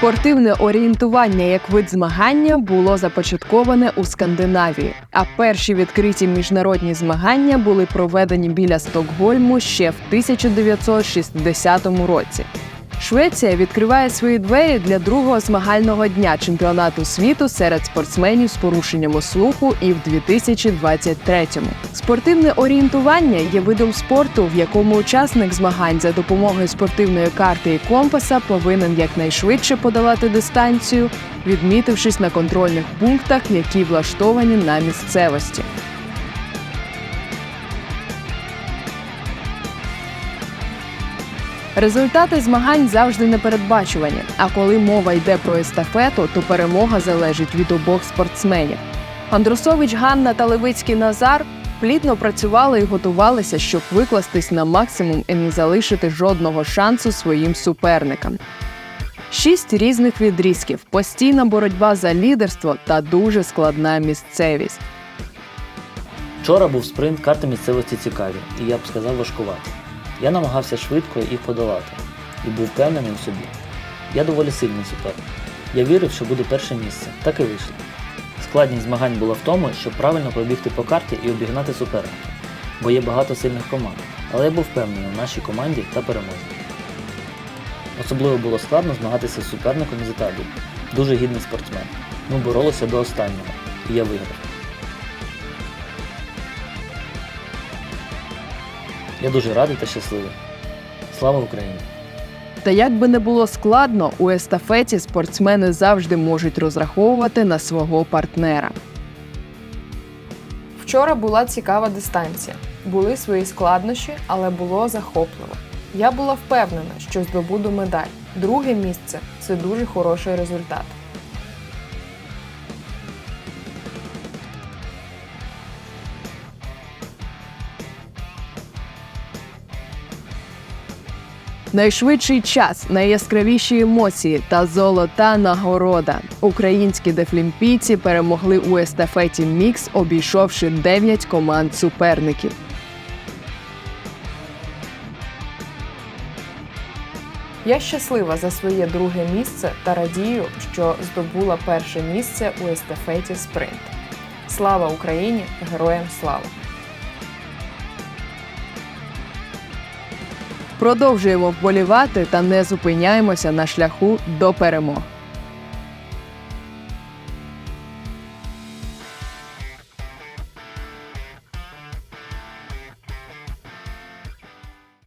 Спортивне орієнтування як вид змагання було започатковане у Скандинавії, а перші відкриті міжнародні змагання були проведені біля Стокгольму ще в 1960 році. Швеція відкриває свої двері для другого змагального дня чемпіонату світу серед спортсменів з порушенням слуху і в 2023-му. Спортивне орієнтування є видом спорту, в якому учасник змагань за допомогою спортивної карти і компаса повинен якнайшвидше подолати дистанцію, відмітившись на контрольних пунктах, які влаштовані на місцевості. Результати змагань завжди непередбачувані. А коли мова йде про естафету, то перемога залежить від обох спортсменів. Андрусович Ганна та Левицький Назар плідно працювали і готувалися, щоб викластись на максимум і не залишити жодного шансу своїм суперникам. Шість різних відрізків, постійна боротьба за лідерство та дуже складна місцевість. Вчора був спринт, карти місцевості цікаві, і я б сказав важкуваті. Я намагався швидко їх подолати і був впевнений у собі. Я доволі сильний суперник. Я вірив, що буде перше місце, так і вийшло. Складність змагань була в тому, щоб правильно пробігти по карті і обігнати суперника, бо є багато сильних команд, але я був впевнений у нашій команді та перемозі. Особливо було складно змагатися з суперником з Італії. Дуже гідний спортсмен. Ми боролися до останнього, і я виграв. Я дуже радий та щасливий. Слава Україні! Та як би не було складно, у естафеті спортсмени завжди можуть розраховувати на свого партнера. Вчора була цікава дистанція. Були свої складнощі, але було захопливо. Я була впевнена, що здобуду медаль. Друге місце це дуже хороший результат. Найшвидший час, найяскравіші емоції та золота нагорода. Українські дефлімпійці перемогли у естафеті Мікс, обійшовши 9 команд суперників. Я щаслива за своє друге місце та радію, що здобула перше місце у естафеті спринт. Слава Україні! Героям слава! Продовжуємо вболівати та не зупиняємося на шляху до перемог.